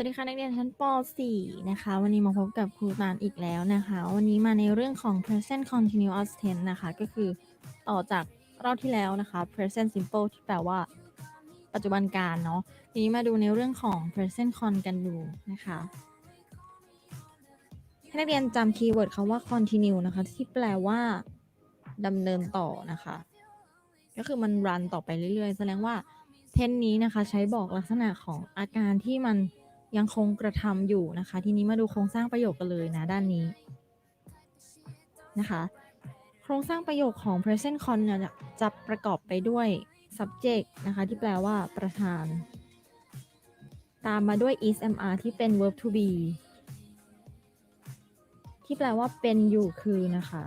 สวัสดีค่ะนักเรียนชั้นป .4 นะคะ วันนี้มาพบกับครูตานอีกแล้วนะคะ วันนี้มาในเรื่องของ present continuous tense นะคะ ก็คือต่อจากรอบที่แล้วนะคะ present simple ที่แปลว่า ปัจจุบันการเนาะทีนี้มาดูในเรื่องของ present con กันดูนะคะให้นักเรียนจำคีย์เวิร์ดคำว่า continue นะคะ ที่แปลว่าดำเนินต่อนะคะ ก็คือมันรันต่อไปเรื่อยๆ แสดงว่าเทนนี้นะคะ ใช้บอกลักษณะของอาการที่มัน ยังคงกระทำอยู่นะคะ ทีนี้มาดูโครงสร้างประโยคกันเลยนะด้านนี้นะคะ โครงสร้างประโยคของ present con เนี่ยจะจะประกอบไปด้วย subject นะคะ ที่แปลว่าประธาน ตามมาด้วย is mr ที่เป็น verb to be ที่แปลว่าเป็นอยู่คือนะคะ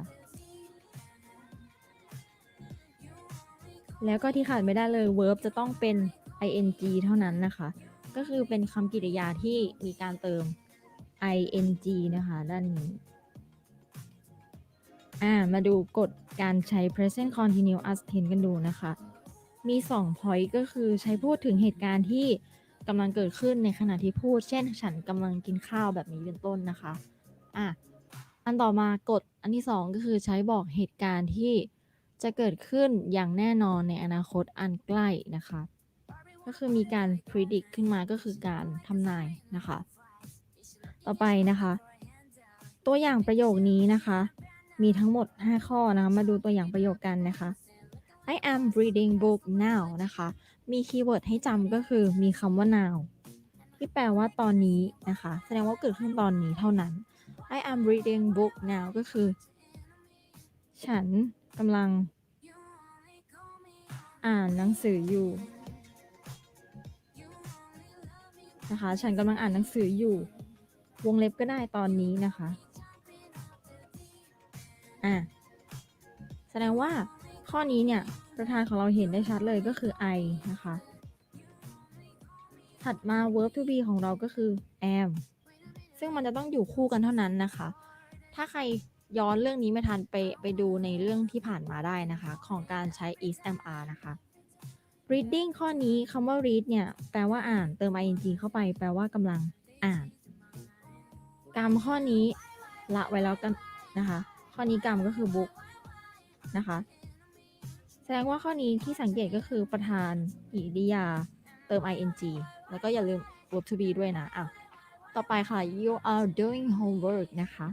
แล้วก็ที่ขาดไม่ได้เลย verb จะต้องเป็น ing เท่านั้นนะคะ ก็คือเป็นคำกริยาที่มีการเติม ing นะคะ ด้านนี้ อ่า มาดูกฎการใช้ present continuous tense กันดูนะคะ มี 2 point ก็คือใช้พูดถึงเหตุการณ์ที่กำลังเกิดขึ้นในขณะที่พูด เช่น ฉันกำลังกินข้าวแบบนี้เป็นต้นนะคะ อะ อันต่อมากฎอันที่ 2 ก็คือใช้บอกเหตุการณ์ที่จะเกิดขึ้นอย่างแน่นอนในอนาคตอันใกล้นะคะ ก็คือมีการ predict ขึ้นมาก็คือการทำนายนะคะ ต่อไปนะคะ ตัวอย่างประโยคนี้นะคะ มีทั้งหมด 5 ข้อนะคะ มาดูตัวอย่างประโยคกันนะคะ I am reading book now นะคะ มีคีย์เวิร์ดให้จำก็คือมีคำว่า now ที่แปลว่าตอนนี้นะคะ แสดงว่าเกิดขึ้นตอนนี้เท่านั้น I am reading book now ก็คือ ฉันกำลัง อ่านหนังสืออยู่ นะคะ ฉันกำลังอ่านหนังสืออยู่ วงเล็บก็ได้ตอนนี้นะคะ อะ แสดงว่าข้อนี้เนี่ยประธานของเราเห็นได้ชัดเลยก็คือ I นะคะ ถัดมา verb to be ของเราก็คือ am ซึ่งมันจะต้องอยู่คู่กันเท่านั้นนะคะ ถ้าใครย้อนเรื่องนี้ไม่ทันไปไปดูในเรื่องที่ผ่านมาได้นะคะ ของการใช้ is am are นะคะ reading ข้อนี้คำว่า read เนี่ย แปลว่าอ่าน เติม ing เข้าไป แปลว่ากำลังอ่าน กรรมข้อนี้ละไว้แล้วกันนะคะ ข้อนี้กรรมก็คือ book นะคะ แสดงว่าข้อนี้ที่สังเกตก็คือประธานกริยา เติม ing แล้วก็อย่าลืม verb to be ด้วยนะอะต่อไปค่ะ you are doing homework นะคะ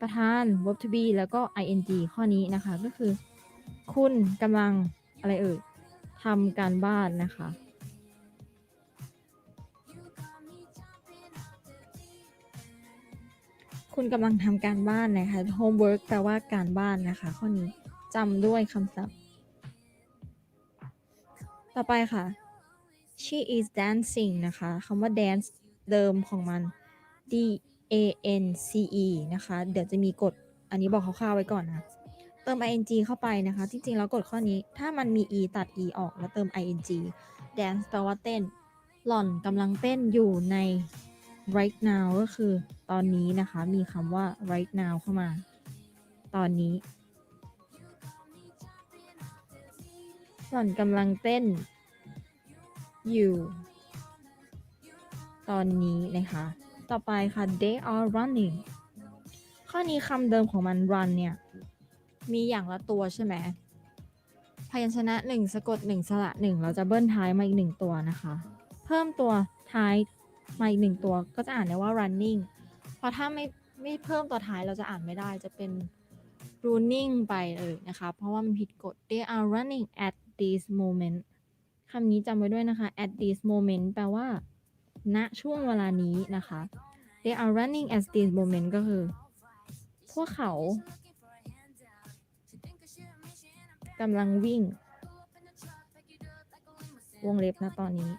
ประธาน verb to be แล้วก็ ing ข้อนี้นะคะก็คือ คุณกำลังอะไรเอ่ย ทำการบ้านนะคะ คุณกำลังทำการบ้านนะคะ homework แปลว่าการบ้านนะคะ ข้อนี้จำด้วยคำศัพท์ ต่อไปค่ะ she is dancing นะคะคำว่า dance เดิมของมัน d a n c e นะคะ เดี๋ยวจะมีกฎ อันนี้บอกคร่าวๆไว้ก่อนนะ ติม ing เข้าไปนะคะ จริงๆ แล้วกฎข้อนี้ ถ้ามันมี e ตัด e ออกแล้วเติม ing dance แปลว่าเต้น หล่อนกำลังเต้นอยู่ใน right now ก็คือตอนนี้นะคะ มีคำว่า right now เข้ามา ตอนนี้ หล่อนกำลังเต้น อยู่ ตอนนี้นะคะ ต่อไปค่ะ they are running ข้อนี้คำเดิมของมัน run เนี่ย มีอย่างละตัวใช่ไหมพยัญชนะ 1 สะกด 1 สระ 1 เราจะเบิ้ลท้ายมาอีก 1 ตัวนะคะ เพิ่มตัวท้ายมาอีก 1 ตัวก็จะอ่านได้ว่า running เพราะถ้าไม่ไม่เพิ่มตัวท้ายเราจะอ่านไม่ได้จะเป็น running ไปเลยนะคะ เพราะว่ามันผิดกฎ they are running at this moment คำนี้จำไว้ด้วยนะคะ at this moment แปลว่า ณ ช่วงเวลานี้นะคะ they are running at this moment ก็คือ พวกเขา กำลังวิ่ง วงเล็บนะตอนนี้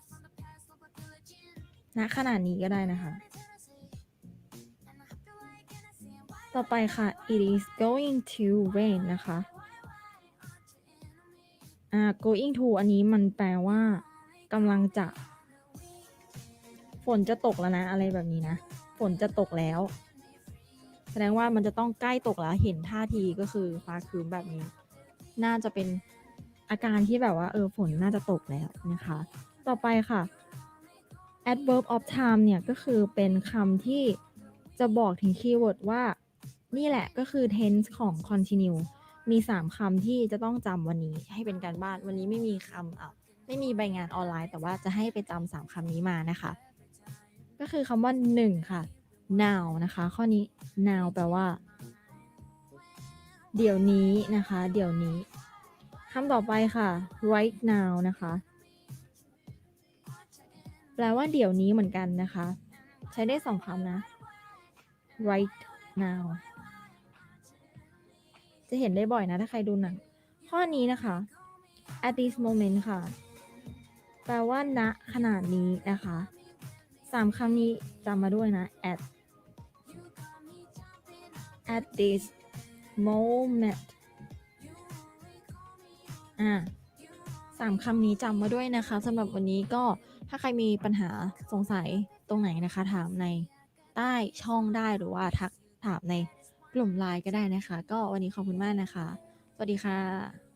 ณขนาดนี้ก็ได้นะคะ ต่อไปค่ะ it is going to rain นะคะ อ่า going to อันนี้มันแปลว่ากำลังจะ ฝนจะตกแล้วนะ อะไรแบบนี้นะ ฝนจะตกแล้ว แสดงว่ามันจะต้องใกล้ตกแล้ว เห็นท่าทีก็คือฟ้าครึ้มแบบนี้ น่าจะเป็นอาการที่แบบว่าเออฝนน่าจะตกแล้วนะคะ ต่อไปค่ะ adverb of time เนี่ยก็คือเป็นคำที่จะบอกถึงคีย์เวิร์ดว่านี่แหละก็คือ tense ของ continue มี 3คำที่จะต้องจำวันนี้ให้เป็นการบ้านวันนี้ไม่มีคำอะไม่มีใบงานออนไลน์ แต่ว่าจะให้ไปจำสามคำนี้มานะคะ ก็คือคำว่า 1 ค่ะ now นะคะ ข้อนี้ now แปลว่า เดี๋ยวนี้นะคะ เดี๋ยวนี้คำต่อไปค่ะ right now นะคะ แปลว่าเดี๋ยวนี้เหมือนกันนะคะ ใช้ได้สองคำนะ right now จะเห็นได้บ่อยนะ ถ้าใครดูหนัง ข้อนี้นะคะ at this moment ค่ะ แปลว่าณขนาดนี้นะคะสามคำนี้จำมาด้วยนะ at at this moment อ่าสามคำนี้จำมาด้วยนะคะสำหรับวันนี้ก็ถ้าใครมีปัญหาสงสัยตรงไหนนะคะ ถามในใต้ช่องได้หรือว่าทักถามในกลุ่มไลน์ก็ได้นะคะ ก็วันนี้ขอบคุณมากนะคะ สวัสดีค่ะ